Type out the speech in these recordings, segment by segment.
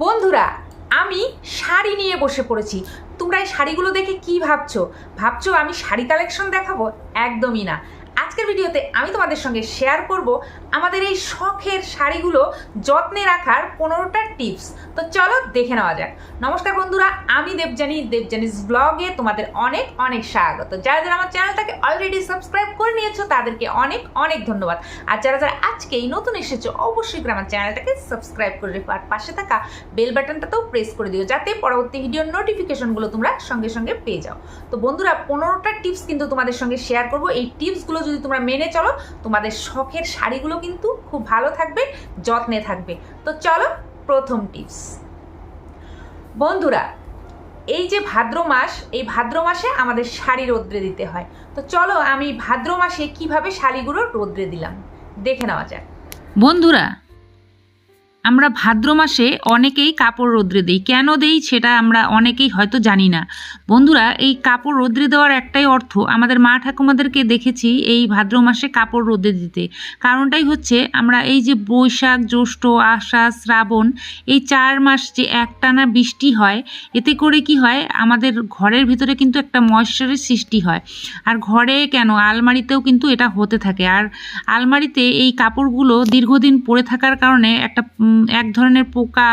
বন্ধুরা, আমি শাড়ি নিয়ে বসে পড়েছি। তোমরা এই শাড়িগুলো দেখে কি ভাবছ? ভাবছ আমি শাড়ি কালেকশন দেখাবো? একদমই না। আজকের ভিডিওতে আমি তোমাদের সঙ্গে শেয়ার করব আমাদের এই শখের শাড়িগুলো যত্নে রাখার পনেরোটা টিপস তো চলো দেখে নেওয়া যাক। নমস্কার বন্ধুরা, আমি দেবজানি দেবজানিস ব্লগে তোমাদের অনেক অনেক স্বাগত। যারা যারা আমার চ্যানেলটাকে অলরেডি সাবস্ক্রাইব করে নিয়েছো, তাদেরকে অনেক অনেক ধন্যবাদ। আর যারা যারা আজকেই নতুন এসেছ, অবশ্যই করে আমার চ্যানেলটাকে সাবস্ক্রাইব করে রেখো। আর পাশে থাকা বেল বাটনটাতেও প্রেস করে দিও, যাতে পরবর্তী ভিডিওর নোটিফিকেশনগুলো তোমরা সঙ্গে সঙ্গে পেয়ে যাও। তো বন্ধুরা, পনেরোটা টিপস কিন্তু তোমাদের সঙ্গে শেয়ার করব। এই টিপসগুলো যদি তোমরা মেনে চলো, তোমাদের শখের শাড়িগুলো কিন্তু খুব ভালো থাকবে, যত্নে থাকবে। তো চলো, প্রথম টিপস বন্ধুরা, এই যে ভাদ্র মাস, এই ভাদ্র মাসে আমাদের শাড়ি রোদ্রে দিতে হয়। তো চলো, আমি ভাদ্র মাসে কীভাবে শাড়িগুলো রোদ্রে দিলাম? দেখে নেওয়া যাক। বন্ধুরা, আমরা ভাদ্র মাসে অনেকেই কাপড় রোদ্রে দিই। কেন দেই সেটা আমরা অনেকেই হয়তো জানি না। বন্ধুরা, এই কাপড় রোদ্রে দেওয়ার একটাই অর্থ, আমাদের মা ঠাকুমাদেরকে দেখেছি এই ভাদ্র মাসে কাপড় রোদ্রে দিতে। কারণটাই হচ্ছে, আমরা এই যে বৈশাখ, জ্যৈষ্ঠ, আষাঢ়, শ্রাবণ, এই চার মাস যে একটানা বৃষ্টি হয়, এতে করে কি হয়, আমাদের ঘরের ভিতরে কিন্তু একটা ময়েশ্চারের সৃষ্টি হয়। আর ঘরে কেন? আলমারিতেও কিন্তু এটা হতে থাকে। আর আলমারিতে এই কাপড়গুলো দীর্ঘদিন পরে থাকার কারণে একটা এক ধরনের পোকা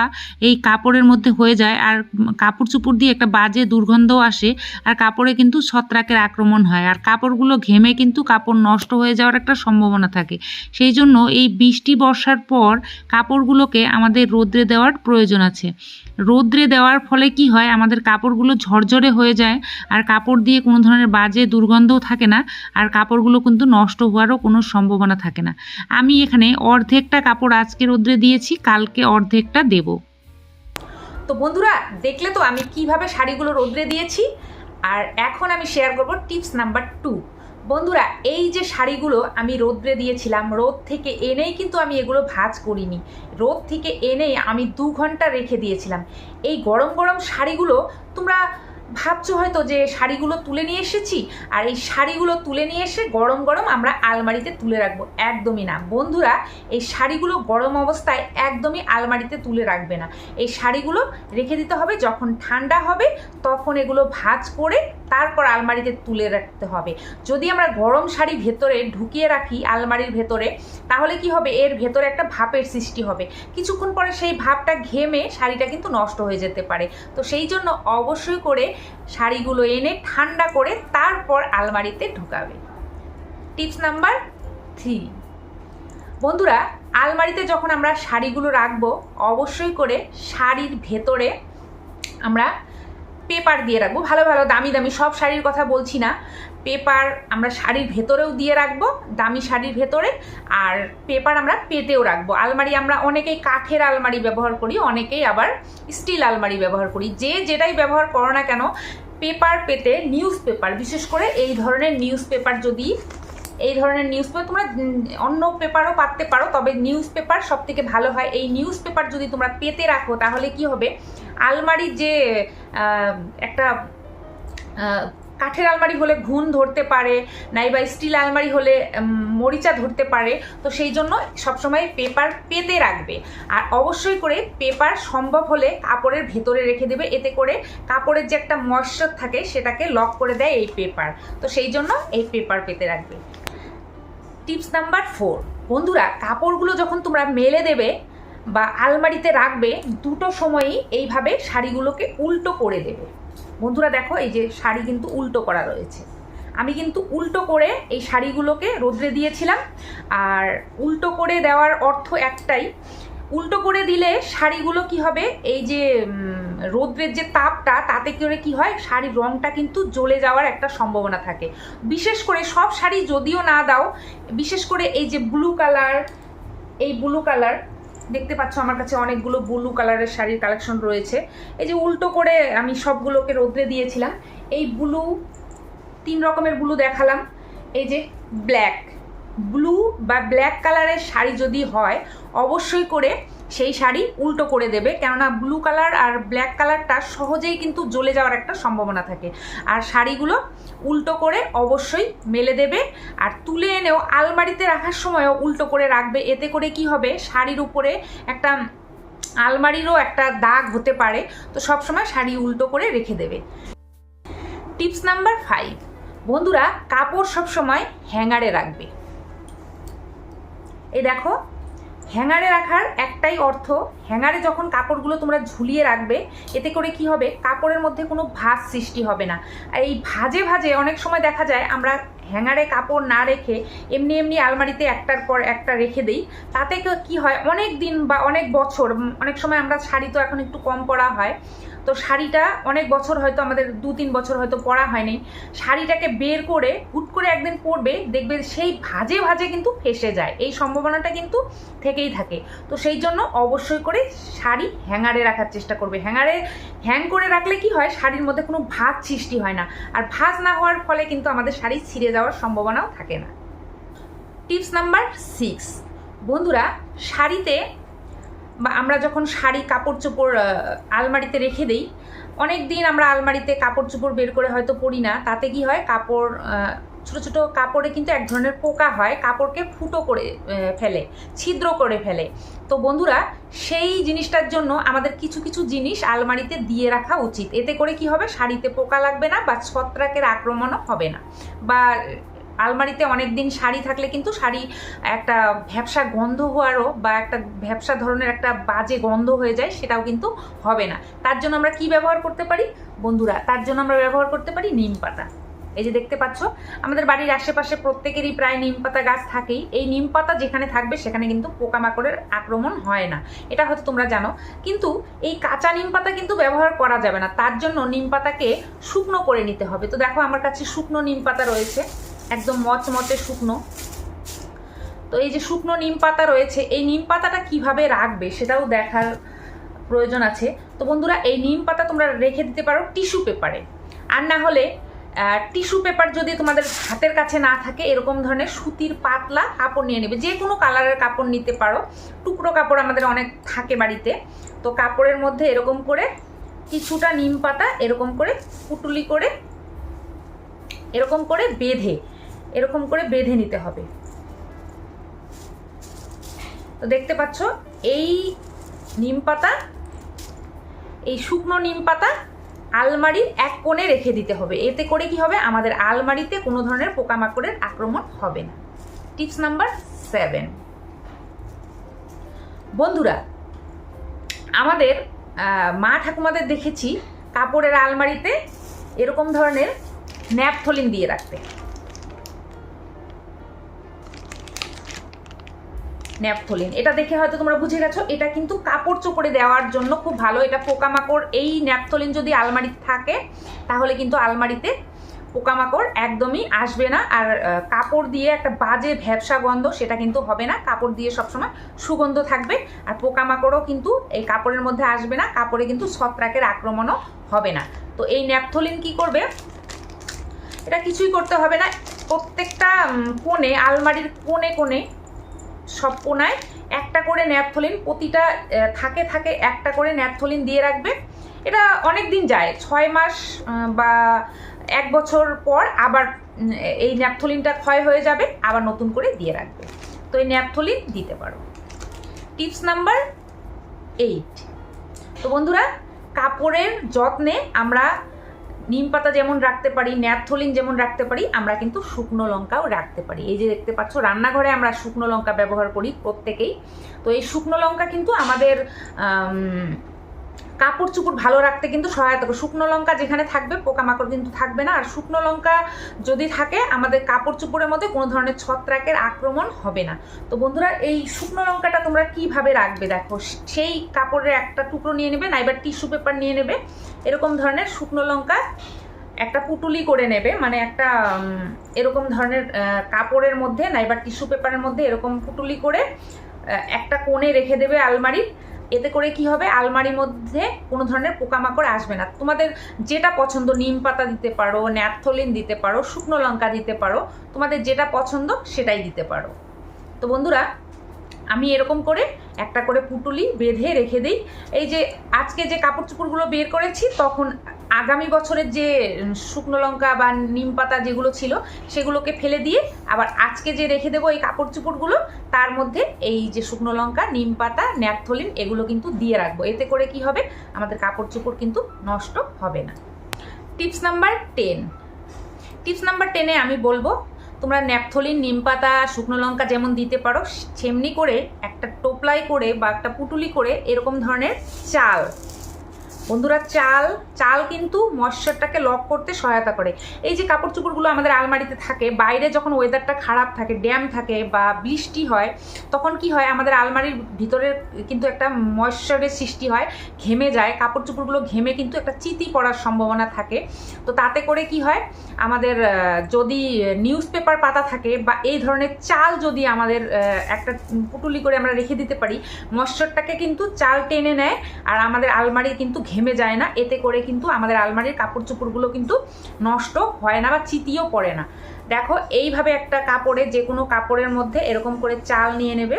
এই কাপড়ের মধ্যে হয়ে যায়। আর কাপড় চুপড় দিয়ে একটা বাজে দুর্গন্ধও আসে আর কাপড়ে কিন্তু ছত্রাকের আক্রমণ হয়। আর কাপড়গুলো ঘেমে কিন্তু কাপড় নষ্ট হয়ে যাওয়ার একটা সম্ভাবনা থাকে। সেই জন্য এই বৃষ্টি, বর্ষার পর কাপড়গুলোকে আমাদের রোদ্রে দেওয়ার প্রয়োজন আছে। রোদ্রে দেওয়ার ফলে কি হয়? আমাদের কাপড়গুলো ঝরঝরে হয়ে যায় আর কাপড় দিয়ে কোনো ধরনের বাজে দুর্গন্ধও থাকে না আর কাপড়গুলো কিন্তু নষ্ট হওয়ারও কোনো সম্ভাবনা থাকে না। আমি এখানে অর্ধেকটা কাপড় আজকে রোদ্রে দিয়েছি, কালকে অর্ধেকটা দেব। তো বন্ধুরা, দেখলে তো আমি কীভাবে শাড়িগুলো রোদ্রে দিয়েছি। আর এখন আমি শেয়ার করব টিপস নাম্বার টু বন্ধুরা, এই যে শাড়িগুলো আমি রোদ্রে দিয়েছিলাম, রোদ থেকে এনেই কিন্তু আমি এগুলো ভাজ করিনি। রোদ থেকে এনে আমি দু ঘণ্টা রেখে দিয়েছিলাম। এই গরম গরম শাড়িগুলো তোমরা ভাবছ হয়তো যে শাড়িগুলো তুলে নিয়ে এসেছি, আর এই শাড়িগুলো তুলে নিয়ে এসে গরম গরম আমরা আলমারিতে তুলে রাখব। একদমই না। বন্ধুরা, এই শাড়িগুলো গরম অবস্থায় একদমই আলমারিতে তুলে রাখবে না। এই শাড়িগুলো রেখে দিতে হবে, যখন ঠান্ডা হবে তখন এগুলো ভাজ করে তারপর আলমারিতে তুলে রাখতে হবে। যদি আমরা গরম শাড়ি ভেতরে ঢুকিয়ে রাখি আলমারির ভেতরে, তাহলে কি হবে? এর ভেতরে একটা ভাপের সৃষ্টি হবে। কিছুক্ষণ পরে সেই ভাপটা ঘেমে শাড়িটা কিন্তু নষ্ট হয়ে যেতে পারে। তো সেই জন্য অবশ্যই করে শাড়িগুলো এনে ঠান্ডা করে তারপর আলমারিতে ঢুকাবে। Tips number three. বন্ধুরা, আলমারিতে যখন আমরা শাড়িগুলো রাখব, অবশ্যই করে শাড়ির ভেতরে আমরা পেপার দিয়ে রাখব। ভালো ভালো, দামি দামি, সব শাড়ির কথা বলছি না। পেপার আমরা শাড়ির ভেতরেও দিয়ে রাখব, দামি শাড়ির ভেতরে, আর পেপার আমরা পেতেও রাখব। আলমারি আমরা অনেকেই কাঠের আলমারি ব্যবহার করি, অনেকেই আবার স্টিল আলমারি ব্যবহার করি। যে যেটাই ব্যবহার করো না কেন, পেপার পেতে নিউজ পেপার, বিশেষ করে এই ধরনের নিউজ পেপার যদি, এই ধরনের নিউজ পেপার, তোমরা অন্য পেপারও পাততে পারো, তবে নিউজ পেপার সব থেকে ভালো হয়। এই নিউজ পেপার যদি তোমরা পেতে রাখো, তাহলে কি হবে? আলমারির যে একটা কাঠের আলমারি হলে ঘুণ ধরতে পারে নাইবা স্টিল আলমারি হলে মরিচা ধরতে পারে। তো সেই জন্য সবসময় পেপার পেতে রাখবে। আর অবশ্যই করে পেপার সম্ভব হলে কাপড়ের ভেতরে রেখে দেবে। এতে করে কাপড়ের যে একটা ময়শ্চার থাকে, সেটাকে লক করে দেয় এই পেপার। তো সেই জন্য এই পেপার পেতে রাখবে। Tips number four. বন্ধুরা, কাপড়গুলো যখন তোমরা মেলে দেবে বা আলমারিতে রাখবে, দুটো সময়ই এইভাবে শাড়িগুলোকে উল্টো করে দেবে। বন্ধুরা দেখো, এই যে শাড়ি কিন্তু উল্টো করা রয়েছে। আমি কিন্তু উল্টো করে এই শাড়িগুলোকে রোদ্রে দিয়েছিলাম, আর উল্টো করে দেওয়ার অর্থ একটাই। উল্টো করে দিলে শাড়িগুলো কি হবে? এই যে রোদ্রের যে তাপটা, তাতে করে কি হয়? শাড়ির রংটা কিন্তু জ্বলে যাওয়ার একটা সম্ভাবনা থাকে। বিশেষ করে সব শাড়ি যদিও না দাও, বিশেষ করে এই যে ব্লু কালার, এই ব্লু কালার দেখতে পাচ্ছ আমার কাছে অনেকগুলো ব্লু কালারের শাড়ির কালেকশন রয়েছে। এই যে উল্টো করে আমি সবগুলোকে রোদ্রে দিয়েছিলাম, এই ব্লু তিন রকমের ব্লু দেখালাম। এই যে ব্ল্যাক ব্লু বা ব্ল্যাক কালারের শাড়ি যদি হয়, অবশ্যই করে সেই শাড়ি উল্টো করে দেবে। কেননা ব্লু কালার আর ব্ল্যাক কালারটা সহজেই কিন্তু জ্বলে যাওয়ার একটা সম্ভাবনা থাকে। আর শাড়িগুলো উল্টো করে অবশ্যই মেলে দেবে আর তুলে এনেও আলমারিতে রাখার সময়ও উল্টো করে রাখবে। এতে করে কি হবে? শাড়ির উপরে একটা আলমারিরও একটা দাগ হতে পারে। তো সবসময় শাড়ি উল্টো করে রেখে দেবে। টিপস নাম্বার ফাইভ বন্ধুরা কাপড় সবসময় হ্যাঙ্গারে রাখবে। এই দেখো হ্যাঙ্গারে রাখার একটাই অর্থ, হ্যাঙ্গারে যখন কাপড়গুলো তোমরা ঝুলিয়ে রাখবে, এতে করে কি হবে? কাপড়ের মধ্যে কোনো ভাজ সৃষ্টি হবে না। আর এই ভাজে ভাজে অনেক সময় দেখা যায় আমরা হ্যাঙ্গারে কাপড় না রেখে এমনি এমনি আলমারিতে একটার পর একটা রেখে দেই। তাতে কি হয়? অনেক দিন বা অনেক বছর অনেক সময় আমরা শাড়ি তো এখন একটু কম পরা হয়। তো শাড়িটা অনেক বছর হয়তো আমাদের দু তিন বছর হয়তো পরা হয়নি। শাড়িটাকে বের করে হুট করে একদিন পরবে, দেখবে সেই ভাজে ভাজে কিন্তু ফেসে যায়। এই সম্ভাবনাটা কিন্তু থেকেই থাকে। তো সেই জন্য অবশ্যই করে শাড়ি হ্যাঙ্গারে রাখার চেষ্টা করবে। হ্যাঙ্গারে, হ্যাং করে রাখলে কি হয়? শাড়ির মধ্যে কোনো ভাঁজ সৃষ্টি হয় না। আর ভাঁজ না হওয়ার ফলে কিন্তু আমাদের শাড়ি ছিঁড়ে যাওয়ার সম্ভাবনাও থাকে না। Tips number six. বন্ধুরা, শাড়িতে বা আমরা যখন শাড়ি কাপড় চোপড় আলমারিতে রেখে দিই অনেক দিন আমরা আলমারিতে কাপড় চোপড় বের করে হয়তো পরি না। তাতে কি হয়? কাপড় ছোট ছোট কাপড়ে কিন্তু এক ধরনের পোকা হয়, কাপড়কে ফুটো করে ফেলে, ছিদ্র করে ফেলে। তো বন্ধুরা, সেই জিনিসটার জন্য আমাদের কিছু কিছু জিনিস আলমারিতে দিয়ে রাখা উচিত। এতে করে কি হবে? শাড়িতে পোকা লাগবে না বা ছত্রাকের আক্রমণও হবে না। বা আলমারিতে অনেক দিন শাড়ি থাকলে কিন্তু শাড়ি একটা ভ্যাবসা গন্ধ হওয়ারও বা একটা ভ্যাবসা ধরনের একটা বাজে গন্ধ হয়ে যায়, সেটাও কিন্তু হবে না। তার জন্য আমরা কি ব্যবহার করতে পারি? বন্ধুরা, তার জন্য আমরা ব্যবহার করতে পারি নিম পাতা। এই যে দেখতে পাচ্ছ, আমাদের বাড়ির আশেপাশে প্রত্যেকেরই প্রায় নিম পাতা গাছ থাকেই। এই নিম পাতা যেখানে থাকবে, সেখানে কিন্তু পোকামাকড়ের আক্রমণ হয় না। এটা হয়তো তোমরা জানো। কিন্তু এই কাঁচা নিম পাতা কিন্তু ব্যবহার করা যাবে না। তার জন্য নিম পাতাকে শুকনো করে নিতে হবে। তো দেখো, আমার কাছে শুকনো নিম পাতা রয়েছে। একদম মচমচে শুকনো। তো এই যে শুকনো নিম পাতা রয়েছে, এই নিম পাতাটা কীভাবে রাখবে সেটাও দেখার প্রয়োজন আছে। তো বন্ধুরা, এই নিম পাতা তোমরা রেখে দিতে পারো টিস্যু পেপারে। আর না হলে টিস্যু পেপার যদি তোমাদের হাতের কাছে না থাকে, এরকম ধরনের সুতির পাতলা কাপড় নিয়ে নেবে। যে কোনো কালারের কাপড় নিতে পারো। টুকরো কাপড় আমাদের অনেক থাকে বাড়িতে। তো কাপড়ের মধ্যে এরকম করে কিছুটা নিম পাতা এরকম করে পুটুলি করে, এরকম করে বেঁধে এরকম করে বেঁধে নিতে হবে। তো দেখতে পাচ্ছ, এই নিম পাতা, এই শুকনো নিম পাতা আলমারির এক কোণে রেখে দিতে হবে। এতে করে কি হবে? আমাদের আলমারিতে কোনো ধরনের পোকামাকড়ের আক্রমণ হবে না। Tips number seven. বন্ধুরা, আমাদের মা ঠাকুমাদের দেখেছি কাপড়ের আলমারিতে এরকম ধরনের ন্যাপথলিন দিয়ে রাখতে। ন্যাপথলিন এটা দেখে হয়তো তোমরা বুঝে গেছো, এটা কিন্তু কাপড় চোপড়ে দেওয়ার জন্য খুব ভালো। এটা পোকামাকড়, এই ন্যাপথলিন যদি আলমারিতে থাকে, তাহলে কিন্তু আলমারিতে পোকামাকড় একদমই আসবে না। আর কাপড় দিয়ে একটা বাজে ভ্যাবসা গন্ধ, সেটা কিন্তু হবে না। কাপড় দিয়ে সবসময় সুগন্ধ থাকবে। আর পোকামাকড়ও কিন্তু এই কাপড়ের মধ্যে আসবে না। কাপড়ে কিন্তু ছত্রাকের আক্রমণও হবে না। তো এই ন্যাপথলিন কি করবে? এটা কিছুই করতে হবে না। প্রত্যেকটা কোণে, আলমারির কোণে কোণে সব কোনায় একটা করে ন্যাপথলিন, প্রতিটা থাকে থাকে একটা করে ন্যাপথলিন দিয়ে রাখবে। এটা অনেক দিন যায়, ছয় মাস বা এক বছর পর আবার এই ন্যাপথলিনটা ক্ষয় হয়ে যাবে, আবার নতুন করে দিয়ে রাখবে। তো এই ন্যাপথলিন দিতে পারো। Tips number eight. তো বন্ধুরা, কাপড়ের যত্নে আমরা নিম পাতা যেমন রাখতে পারি ন্যাপথলিন যেমন রাখতে পারি আমরা কিন্তু শুকনো লঙ্কাও রাখতে পারি। এই যে দেখতে পাচ্ছ রান্নাঘরে আমরা শুকনো লঙ্কা ব্যবহার করি প্রত্যেকেই। তো এই শুকনো লঙ্কা কিন্তু আমাদের আম, কাপড় চুপড় ভালো রাখতে কিন্তু সহায়তা করে শুকনো লঙ্কা যেখানে থাকবে, পোকামাকড় কিন্তু থাকবে না। আর শুকনো লঙ্কা যদি থাকে, আমাদের কাপড় চুপড়ের মধ্যে কোনো ধরনের ছত্রাকের আক্রমণ হবে না। তো বন্ধুরা, এই শুকনো লঙ্কাটা তোমরা কীভাবে রাখবে দেখো? সেই কাপড়ের একটা টুকরো নিয়ে নেবে নাইবার টিস্যু পেপার নিয়ে নেবে। এরকম ধরনের শুকনো লঙ্কা একটা পুটুলি করে নেবে মানে একটা এরকম ধরনের কাপড়ের মধ্যে নাইবা টিস্যু পেপারের মধ্যে এরকম পুটুলি করে একটা কোণে রেখে দেবে আলমারির। এতে করে কি হবে? আলমারির মধ্যে কোনো ধরনের পোকামাকড় আসবে না। তোমাদের যেটা পছন্দ, নিম পাতা দিতে পারো, ন্যাপথলিন দিতে পারো, শুকনো লঙ্কা দিতে পারো, তোমাদের যেটা পছন্দ সেটাই দিতে পারো। তো বন্ধুরা, আমি এরকম করে একটা করে পুটুলি বেঁধে রেখে দিই। এই যে আজকে যে কাপড় চোপড়গুলো বের করেছি, তখন আগামী বছরের যে শুকনো লঙ্কা বা নিম পাতা যেগুলো ছিল, সেগুলোকে ফেলে দিয়ে আবার আজকে যে রেখে দেবো এই কাপড় চোপড়গুলো তার মধ্যে এই যে শুকনো লঙ্কা, নিম পাতা, ন্যাপথলিন, এগুলো কিন্তু দিয়ে রাখব। এতে করে কি হবে? আমাদের কাপড় চোপড় কিন্তু নষ্ট হবে না। Tips number ten. Tips number টেনে আমি বলব, তোমরা ন্যাপথলিন, নিম পাতা, শুকনো লঙ্কা যেমন দিতে পারো, সেমনি করে একটা টোপলাই করে বা একটা পুটুলি করে এরকম ধরনের চাল বন্ধুরা, চাল চাল কিন্তু ময়শ্চারটাকে লক করতে সহায়তা করে। এই যে কাপড় চোপড়গুলো আমাদের আলমারিতে থাকে, বাইরে যখন ওয়েদারটা খারাপ থাকে, ড্যাম থাকে বা বৃষ্টি হয়, তখন কি হয়, আমাদের আলমারির ভিতরে কিন্তু একটা ময়শ্চারের সৃষ্টি হয়, ঘেমে যায়। কাপড় চোপড়গুলো ঘেমে কিন্তু একটা চিতি পড়ার সম্ভাবনা থাকে। তো তাতে করে কি হয়, আমাদের যদি নিউজ পেপার পাতা থাকে বা এই ধরনের চাল যদি আমাদের একটা পুটুলি করে আমরা রেখে দিতে পারি ময়শ্চারটাকে কিন্তু চাল টেনে নেয় আর আমাদের আলমারি কিন্তু ঘেমে যায় না। এতে করে কিন্তু আমাদের আলমারির কাপড় চোপড়গুলো কিন্তু নষ্ট হয় না বা চিতিও পড়ে না। দেখো, এইভাবে একটা কাপড়ে যে কোনো কাপড়ের মধ্যে এরকম করে চাল নিয়ে নেবে।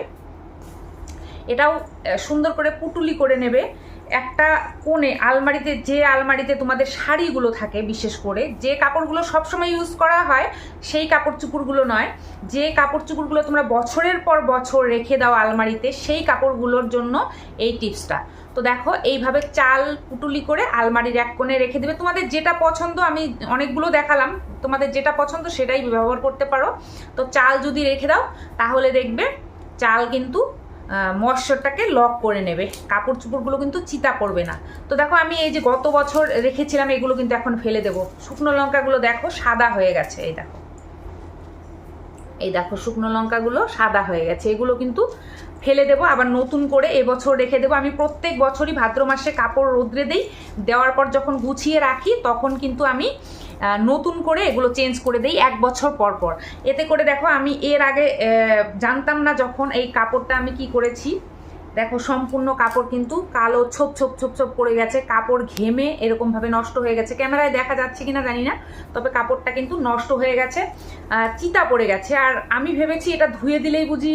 এটাও সুন্দর করে পুটুলি করে নেবে। একটা কোণে, আলমারিতে, যে আলমারিতে তোমাদের শাড়িগুলো থাকে বিশেষ করে, যে কাপড়গুলো সবসময় ইউজ করা হয়, সেই কাপড় চুপড়গুলো নয়। যে কাপড় চুপড়গুলো তোমরা বছরের পর বছর রেখে দাও আলমারিতে, সেই কাপড়গুলোর জন্য এই টিপসটা। তো দেখো, এইভাবে চাল পুটুলি করে আলমারির এক কোণে রেখে দেবে। তোমাদের যেটা পছন্দ, আমি অনেকগুলো দেখালাম। তোমাদের যেটা পছন্দ, সেটাই ব্যবহার করতে পারো। তো চাল যদি রেখে দাও, তাহলে দেখবে চাল কিন্তু ময়শ্চারটাকে লক করে নেবে। কাপড় চোপড়গুলো কিন্তু চিতা করবে না। তো দেখো, আমি এই যে গত বছর রেখেছিলাম, এগুলো কিন্তু এখন ফেলে দেবো। শুকনো লঙ্কাগুলো দেখো, সাদা হয়ে গেছে, এই দেখো। এই দেখো, শুকনো লঙ্কাগুলো সাদা হয়ে গেছে। এগুলো কিন্তু ফেলে দেবো, আবার নতুন করে এবছর রেখে দেবো। আমি প্রত্যেক বছরই ভাদ্র মাসে কাপড় রোদ্রে দেই, দেওয়ার পর যখন গুছিয়ে রাখি, তখন কিন্তু আমি নতুন করে এগুলো চেঞ্জ করে দেই এক বছর পর পর। এতে করে দেখো আমি এর আগে জানতাম না যখন এই কাপড়টা আমি কি করেছি। দেখো, সম্পূর্ণ কাপড় কিন্তু কালো ছোপ ছোপ ছোপ ছোপ পড়ে গেছে। কাপড় ঘেমে এরকমভাবে নষ্ট হয়ে গেছে। ক্যামেরায় দেখা যাচ্ছে কিনা জানি না, তবে কাপড়টা কিন্তু নষ্ট হয়ে গেছে চিতা পড়ে গেছে। আর আমি ভেবেছি এটা ধুয়ে দিলেই বুঝি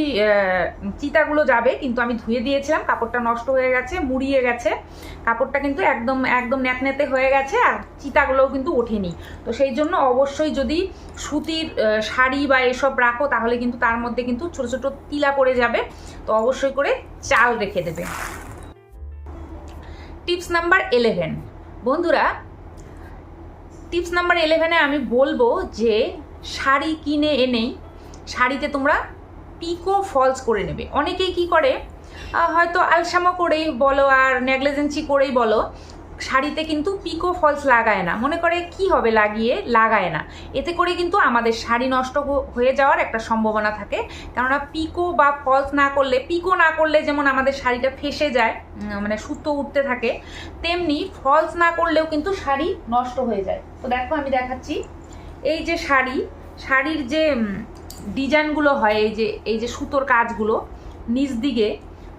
চিতাগুলো যাবে, কিন্তু আমি ধুয়ে দিয়েছিলাম, কাপড়টা নষ্ট হয়ে গেছে, মুড়িয়ে গেছে। কাপড়টা কিন্তু একদম একদম ন্যাকনেতে হয়ে গেছে আর চিতাগুলোও কিন্তু ওঠেনি। তো সেই জন্য অবশ্যই যদি সুতির শাড়ি বা এসব রাখো, তাহলে কিন্তু তার মধ্যে কিন্তু ছোট ছোট তিলা পড়ে যাবে। তো অবশ্যই করে চাল রেখে দেবে। টিপস নাম্বার ইলেভেন বন্ধুরা, টিপস নাম্বার ইলেভেনে আমি বলব যে, শাড়ি কিনে এনেই শাড়িতে তোমরা পিকো ফলস করে নেবে। অনেকেই কি করে? হয়তো আলসামা করেই বলো আর নেগলেজেন্সি করেই বলো। শাড়িতে কিন্তু পিকো ফলস লাগায় না। মনে করে কি হবে লাগিয়ে? লাগায় না। এতে করে কিন্তু আমাদের শাড়ি নষ্ট হয়ে যাওয়ার একটা সম্ভাবনা থাকে। কেননা পিকো বা ফলস না করলে পিকো না করলে যেমন আমাদের শাড়িটা ফেসে যায় মানে সুতো উঠতে থাকে, তেমনি ফলস না করলেও কিন্তু শাড়ি নষ্ট হয়ে যায়। তো দেখো আমি দেখাচ্ছি। এই যে শাড়ি, শাড়ির যে ডিজাইনগুলো হয়, এই যে এই যে সুতোর কাজগুলো, নিচ দিকে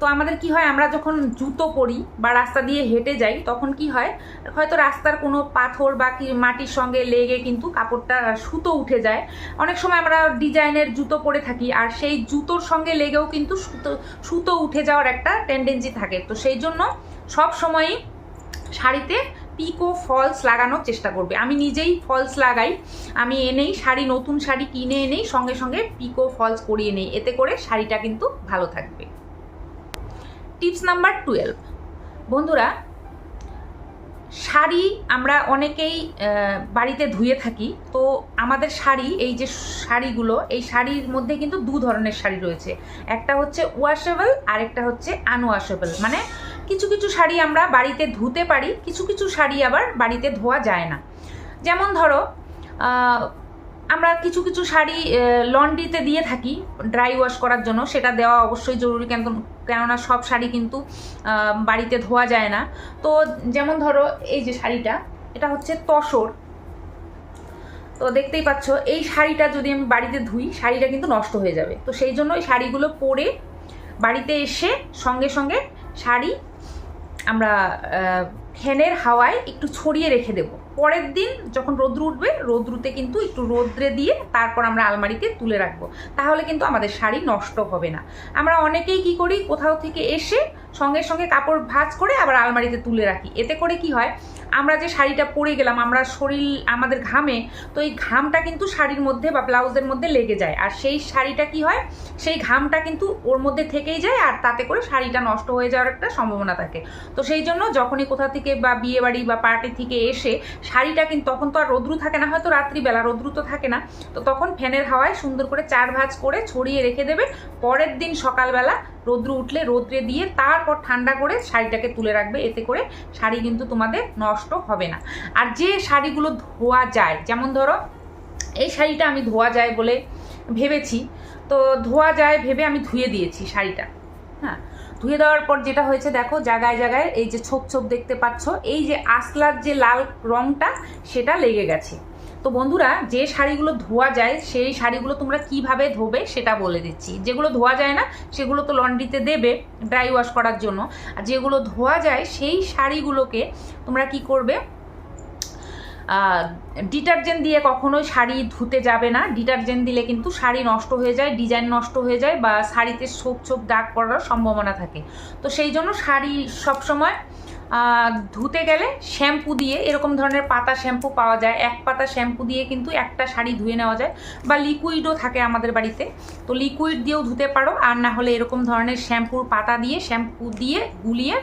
তো আমাদের কি হয়, আমরা যখন জুতো পরি বা রাস্তা দিয়ে হেঁটে যাই, তখন কি হয়, হয়তো রাস্তার কোনো পাথর বা কি মাটির সঙ্গে লেগে কিন্তু কাপড়টা সুতো উঠে যায়। অনেক সময় আমরা ডিজাইনের জুতো পরে থাকি আর সেই জুতোর সঙ্গে লেগেও কিন্তু সুতো সুতো উঠে যাওয়ার একটা টেন্ডেন্সি থাকে। তো সেই জন্য সব সময়ই শাড়িতে পিকো ফলস লাগানোর চেষ্টা করবে। আমি নিজেই ফলস লাগাই। আমি এনেই শাড়ি, নতুন শাড়ি কিনে এনেই সঙ্গে সঙ্গে পিকো ফলস করিয়ে নেই। এতে করে শাড়িটা কিন্তু ভালো থাকবে। Tips number twelve. বন্ধুরা, শাড়ি আমরা অনেকেই বাড়িতে ধুয়ে থাকি, তো আমাদের শাড়ি, এই যে শাড়িগুলো, এই শাড়ির মধ্যে কিন্তু দু ধরনের শাড়ি রয়েছে। একটা হচ্ছে ওয়াশেবল আর একটা হচ্ছে আনওয়াশেবল মানে কিছু কিছু শাড়ি আমরা বাড়িতে ধুতে পারি, কিছু কিছু শাড়ি আবার বাড়িতে ধোয়া যায় না। যেমন ধরো আমরা কিছু কিছু শাড়ি লন্ড্রিতে দিয়ে থাকি ড্রাই ওয়াশ করার জন্য। সেটা দেওয়া অবশ্যই জরুরি, কেন, কেননা সব শাড়ি কিন্তু বাড়িতে ধোয়া যায় না। তো যেমন ধরো, এই যে শাড়িটা, এটা হচ্ছে তসর। তো দেখতেই পাচ্ছ, এই শাড়িটা যদি আমি বাড়িতে ধুই, শাড়িটা কিন্তু নষ্ট হয়ে যাবে। তো সেই জন্য এই শাড়িগুলো পরে বাড়িতে এসে সঙ্গে সঙ্গে শাড়ি আমরা ফ্যানের হাওয়ায় একটু ছড়িয়ে রেখে দেবো। পরের দিন যখন রোদ্রু উঠবে, রোদ্রুতে কিন্তু একটু রোদ্রে দিয়ে তারপর আমরা আলমারিতে তুলে রাখব। তাহলে কিন্তু আমাদের শাড়ি নষ্ট হবে না। আমরা অনেকেই কি করি, কোথাও থেকে এসে সঙ্গে সঙ্গে কাপড় ভাঁজ করে আবার আলমারিতে তুলে রাখি। এতে করে কি হয়, আমরা যে শাড়িটা পরে গেলাম, আমরা শরীর, আমাদের ঘামে, তো এই ঘামটা কিন্তু শাড়ির মধ্যে বা ব্লাউজের মধ্যে লেগে যায়। আর সেই শাড়িটা কি হয়, সেই ঘামটা কিন্তু ওর মধ্যে থেকেই যায়, আর তাতে করে শাড়িটা নষ্ট হয়ে যাওয়ার একটা সম্ভাবনা থাকে। তো সেই জন্য যখনই কোথা থেকে বা বিয়ে বাড়ি বা পার্টি থেকে এসে শাড়িটা কিন্তু তখন তো আর রোদ্রু থাকে না, হয়তো রাত্রিবেলা রোদ্রু তো থাকে না। তো তখন ফ্যানের হাওয়ায় সুন্দর করে চার ভাঁজ করে ছড়িয়ে রেখে দেবে। পরের দিন সকালবেলা রোদ্রু উঠলে রোদ্রে দিয়ে তারপর ঠান্ডা করে শাড়িটাকে তুলে রাখবে। এতে করে শাড়ি কিন্তু তোমাদের নষ্ট হবে না। আর যে শাড়িগুলো ধোয়া যায়, যেমন ধরো এই শাড়িটা আমি ধোয়া যায় বলে ভেবেছি, তো ধোয়া যায় ভেবে আমি ধুয়ে দিয়েছি শাড়িটা হ্যাঁ। ধুয়ে দেওয়ার পর যেটা হয়েছে, দেখো, জায়গায় জায়গায় এই যে ছোপ ছোপ দেখতে পাচ্ছ, এই যে আসলার যে লাল রংটা, সেটা লেগে গেছে। তো বন্ধুরা, যে শাড়িগুলো ধোয়া যায়, সেই শাড়িগুলো তোমরা কীভাবে ধোবে সেটা বলে দিচ্ছি। যেগুলো ধোয়া যায় না, সেগুলো তো লন্ড্রিতে দেবে ড্রাই ওয়াশ করার জন্য। আর যেগুলো ধোয়া যায়, সেই শাড়িগুলোকে তোমরা কি করবে ডিটারজেন্ট দিয়ে কখনোই শাড়ি ধুতে যাবে না। ডিটারজেন্ট দিলে কিন্তু শাড়ি নষ্ট হয়ে যায়, ডিজাইন নষ্ট হয়ে যায় বা শাড়িতে ছোপ ছোপ দাগ পড়ার সম্ভাবনা থাকে। তো সেই জন্য শাড়ি সবসময় ধুতে গেলে শ্যাম্পু দিয়ে, এরকম ধরনের পাতা শ্যাম্পু পাওয়া যায়। এক পাতা শ্যাম্পু দিয়ে কিন্তু একটা শাড়ি ধুয়ে নেওয়া যায় বা লিকুইডও থাকে আমাদের বাড়িতে। তো লিকুইড দিয়েও ধুতে পারো, আর না হলে এরকম ধরনের শ্যাম্পুর পাতা দিয়ে, শ্যাম্পু দিয়ে গুলিয়ে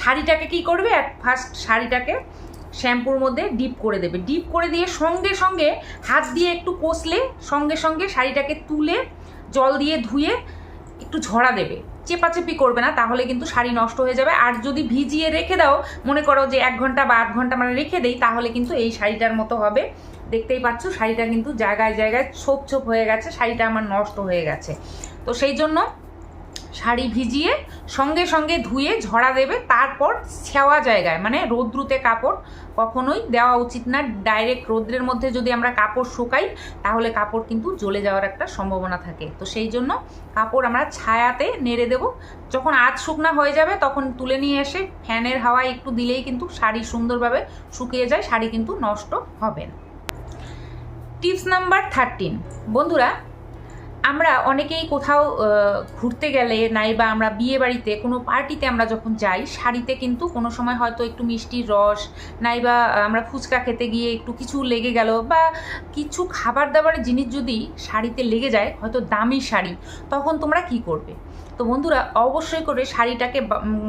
শাড়িটাকে কি করবে? এক ফার্স্ট শাড়িটাকে শ্যাম্পুর মধ্যে ডিপ করে দেবে। ডিপ করে দিয়ে সঙ্গে সঙ্গে হাত দিয়ে একটু কষলে, সঙ্গে সঙ্গে শাড়িটাকে তুলে জল দিয়ে ধুয়ে একটু ঝরা দেবে। চেপাচেপি করবে না, তাহলে কিন্তু শাড়ি নষ্ট হয়ে যাবে। আর যদি ভিজিয়ে রেখে দাও, মনে করো যে এক ঘণ্টা বা আধ ঘণ্টা মানে রেখে দেই, তাহলে কিন্তু এই শাড়িটার মতো হবে। দেখতেই পাচ্ছ, শাড়িটা কিন্তু জায়গায় জায়গায় ছোপ ছোপ হয়ে গেছে, শাড়িটা আমার নষ্ট হয়ে গেছে। তো সেই জন্য শাড়ি ভিজিয়ে সঙ্গে সঙ্গে ধুয়ে ঝরা দেবে, তারপর ছেওয়া জায়গায় মানে রোদ্রুতে কাপড় কখনোই দেওয়া উচিত না। ডাইরেক্ট রোদ্রের মধ্যে যদি আমরা কাপড় শুকাই, তাহলে কাপড় কিন্তু জ্বলে যাওয়ার একটা সম্ভাবনা থাকে। তো সেই জন্য কাপড় আমরা ছায়াতে নেড়ে দেব। যখন আজ শুকনা হয়ে যাবে, তখন তুলে নিয়ে এসে ফ্যানের হাওয়া একটু দিলেই কিন্তু শাড়ি সুন্দরভাবে শুকিয়ে যায়, শাড়ি কিন্তু নষ্ট হবে না। টিপস নাম্বার থার্টিন বন্ধুরা আমরা অনেকেই কোথাও ঘুরতে গেলে নাই বা আমরা বিয়ে বাড়িতে কোনো পার্টিতে আমরা যখন যাই, শাড়িতে কিন্তু কোনো সময় হয়তো একটু মিষ্টির রস, নাই বা আমরা ফুচকা খেতে গিয়ে একটু কিছু লেগে গেল বা কিছু খাবার দাবারের জিনিস যদি শাড়িতে লেগে যায়, হয়তো দামি শাড়ি, তখন তোমরা কি করবে? তো বন্ধুরা, অবশ্যই করে শাড়িটাকে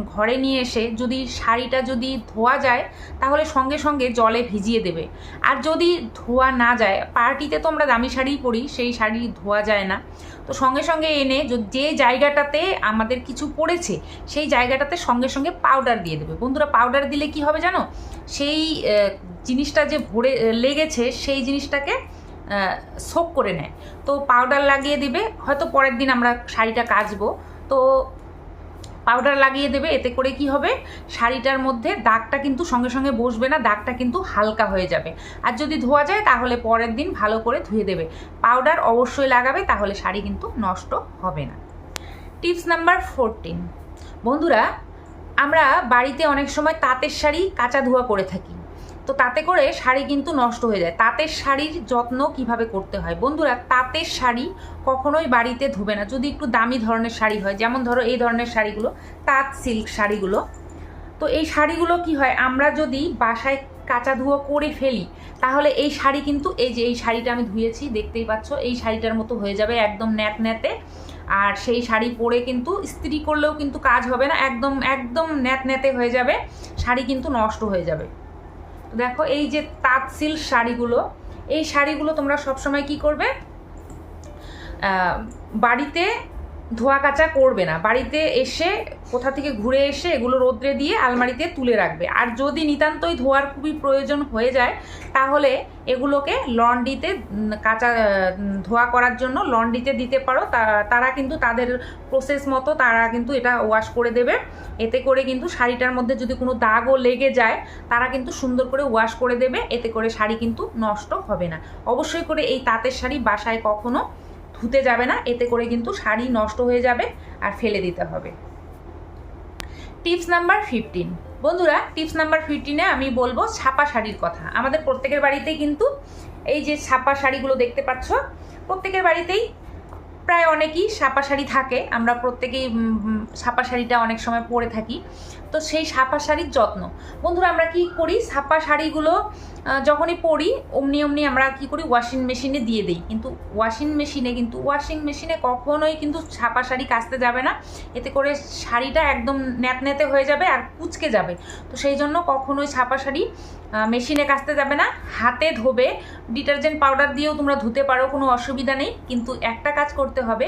ঘরে নিয়ে এসে যদি শাড়িটা যদি ধোয়া যায়, তাহলে সঙ্গে সঙ্গে জলে ভিজিয়ে দেবে। আর যদি ধোয়া না যায়, পার্টিতে তো আমরা দামি শাড়িই পরি, সেই শাড়ি ধোয়া যায় না। তো সঙ্গে সঙ্গে এনে য- জায়গাটাতে আমাদের কিছু পড়েছে, সেই জায়গাটাতে সঙ্গে সঙ্গে পাউডার দিয়ে দেবে। বন্ধুরা পাউডার দিলে কি হবে জানো? সেই জিনিসটা যে ভরে লেগেছে, সেই জিনিসটাকে সোক করে নেয়। তো পাউডার লাগিয়ে দিবে, হয়তো পরের দিন আমরা শাড়িটা কাচবো। তো পাউডার লাগিয়ে দেবে, এতে করে কি হবে? শাড়িটার মধ্যে দাগটা কিন্তু সঙ্গে সঙ্গে বসবে না, দাগটা কিন্তু হালকা হয়ে যাবে। আর যদি ধোয়া যায়, তাহলে পরের দিন ভালো করে ধুয়ে দেবে। পাউডার অবশ্যই লাগাবে, তাহলে শাড়ি কিন্তু নষ্ট হবে না। টিপস নাম্বার ফোরটিন বন্ধুরা, আমরা বাড়িতে অনেক সময় তাঁতের শাড়ি কাঁচা ধোয়া করে থাকি। তো তাতে করে শাড়ি কিন্তু নষ্ট হয়ে যায়। তাঁতের শাড়ির যত্ন কীভাবে করতে হয়? বন্ধুরা, তাঁতের শাড়ি কখনোই বাড়িতে ধোবে না। যদি একটু দামি ধরনের শাড়ি হয়, যেমন ধরো এই ধরনের শাড়িগুলো, তাঁত সিল্ক শাড়িগুলো, তো এই শাড়িগুলো কি হয়? আমরা যদি বাসায় কাঁচা ধুয়ো করে ফেলি, তাহলে এই শাড়ি কিন্তু, এই যে এই শাড়িটা আমি ধুয়েছি, দেখতেই পাচ্ছ, এই শাড়িটার মতো হয়ে যাবে একদম ন্যাত ন্যাতে। আর সেই শাড়ি পরে কিন্তু ইস্ত্রি করলেও কিন্তু কাজ হবে না, একদম একদম ন্যাত ন্যাতে হয়ে যাবে, শাড়ি কিন্তু নষ্ট হয়ে যাবে। দেখো এই যে তাঁত শাড়িগুলো এই শাড়িগুলো তোমরা সবসময় কি করবে? বাড়িতে ধোয়া কাচা করবে না। বাড়িতে এসে কোথা থেকে ঘুরে এসে এগুলো রোদ্রে দিয়ে আলমারিতে তুলে রাখবে। আর যদি নিতান্তই ধোয়ার খুবই প্রয়োজন হয়ে যায় তাহলে এগুলোকে লন্ড্রিতে উম, কাঁচা ধোয়া করার জন্য লন্ড্রিতে দিতে পারো। তারা কিন্তু তাদের প্রসেস মতো তারা কিন্তু এটা ওয়াশ করে দেবে। এতে করে কিন্তু শাড়িটার মধ্যে যদি কোনো দাগও লেগে যায় তারা কিন্তু সুন্দর করে ওয়াশ করে দেবে। এতে করে শাড়ি কিন্তু নষ্ট হবে না। অবশ্যই করে এই তাঁতের শাড়ি বাসায় কখনো ধুতে যাবে না, এতে করে কিন্তু শাড়ি নষ্ট হয়ে যাবে আর ফেলে দিতে হবে। টিপস নাম্বার ফিফটিন বন্ধুরা, টিপস নাম্বার ফিফটিনে আমি বলব ছাপা শাড়ির কথা। আমাদের প্রত্যেকের বাড়িতেই কিন্তু এই যে ছাপা শাড়িগুলো দেখতে পাচ্ছ, প্রত্যেকের বাড়িতেই প্রায় অনেকেই ছাপা শাড়ি থাকে। আমরা প্রত্যেকেই ছাপা শাড়িটা অনেক সময় পরে থাকি। তো সেই ছাপা শাড়ির যত্ন। বন্ধুরা, আমরা কি করি? ছাপা শাড়িগুলো যখনই পরি, অমনি অমনি আমরা কি করি? ওয়াশিং মেশিনে দিয়ে দিই। কিন্তু ওয়াশিং মেশিনে কিন্তু ওয়াশিং মেশিনে কখনোই কিন্তু ছাপা শাড়ি কাচতে যাবে না। এতে করে শাড়িটা একদম ন্যাতনেতে হয়ে যাবে আর কুচকে যাবে। তো সেই জন্য কখনোই ছাপা শাড়ি মেশিনে কাচতে যাবে না। হাতে ধোবে। ডিটারজেন্ট পাউডার দিয়েও তোমরা ধুতে পারো, কোনো অসুবিধা নেই। কিন্তু একটা কাজ করতে হবে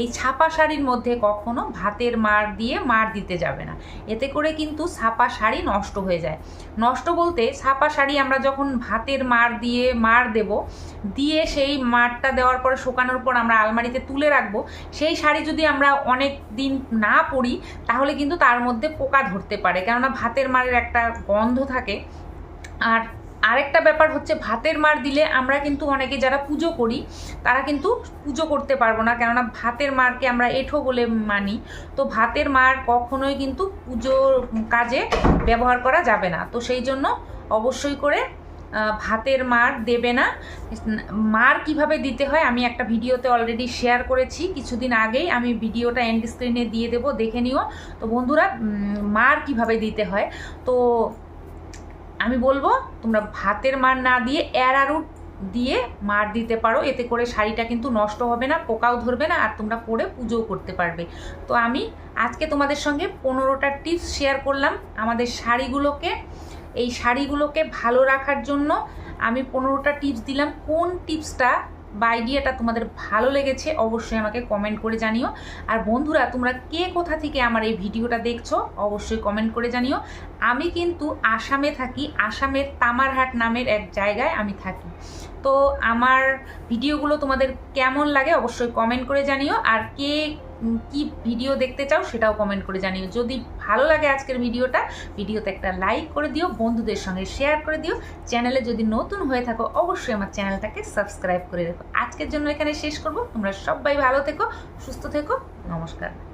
এই ছাপা শাড়ির মধ্যে কখনো ভাতের মার দিয়ে মার দিতে যাবে না। এতে করে কিন্তু ছাপা শাড়ি নষ্ট হয়ে যায়। নষ্ট বলতে ছাপা শাড়ি আমরা যখন ভাতের মার দিয়ে মার দেব, দিয়ে সেই মারটা দেওয়ার পরে শুকানোর পর আমরা আলমারিতে তুলে রাখব, সেই শাড়ি যদি আমরা অনেক দিন না পরি, তাহলে কিন্তু তার মধ্যে পোকা ধরতে পারে। কেননা ভাতের মারের একটা গন্ধ থাকে। আর আরেকটা ব্যাপার হচ্ছে ভাতের মার দিলে আমরা কিন্তু অনেকে যারা পুজো করি, তারা কিন্তু পুজো করতে পারব না। কেননা ভাতের মারকে আমরা এঠো বলে মানি। তো ভাতের মার কখনোই কিন্তু পুজোর কাজে ব্যবহার করা যাবে না। তো সেই জন্য অবশ্যই করে ভাতের মার দেবে না। মার কীভাবে দিতে হয় আমি একটা ভিডিওতে অলরেডি শেয়ার করেছি। কিছুদিন আগেই আমি ভিডিওটা এন্ড স্ক্রিনে দিয়ে দেবো, দেখে নিও। তো বন্ধুরা মার কীভাবে দিতে হয়? তো আমি বলব, তোমরা ভাতের মার না দিয়ে অ্যারারুট দিয়ে মার দিতে পারো। এতে করে শাড়িটা কিন্তু নষ্ট হবে না, পোকাও ধরবে না, আর তোমরা পরে পুজোও করতে পারবে। তো আমি আজকে তোমাদের সঙ্গে পনেরোটা টিপস শেয়ার করলাম আমাদের শাড়িগুলোকে। এই শাড়িগুলোকে ভালো রাখার জন্য আমি পনেরোটা টিপস দিলাম। কোন টিপসটা বা আইডিয়াটা তোমাদের ভালো লেগেছে, অবশ্যই আমাকে কমেন্ট করে জানিও। আর বন্ধুরা, তোমরা কে কোথা থেকে আমার এই ভিডিওটা দেখছ, অবশ্যই কমেন্ট করে জানিও। আমি কিন্তু আসামে থাকি, আসামের তামারহাট নামের এক জায়গায় আমি থাকি। তো আমার ভিডিওগুলো তোমাদের কেমন লাগে অবশ্যই কমেন্ট করে জানিও। আর কে কি ভিডিও দেখতে চাও সেটাও কমেন্ট করে জানিও। যদি ভালো লাগে আজকের ভিডিওটা, ভিডিওতে একটা লাইক করে দিও, বন্ধুদের সঙ্গে শেয়ার করে দিও। চ্যানেলে যদি নতুন হয়ে থাকো, অবশ্যই আমার চ্যানেলটাকে সাবস্ক্রাইব করে রেখো। আজকের জন্য এখানে শেষ করব। তোমরা সবাই ভালো থেকো, সুস্থ থেকো। নমস্কার।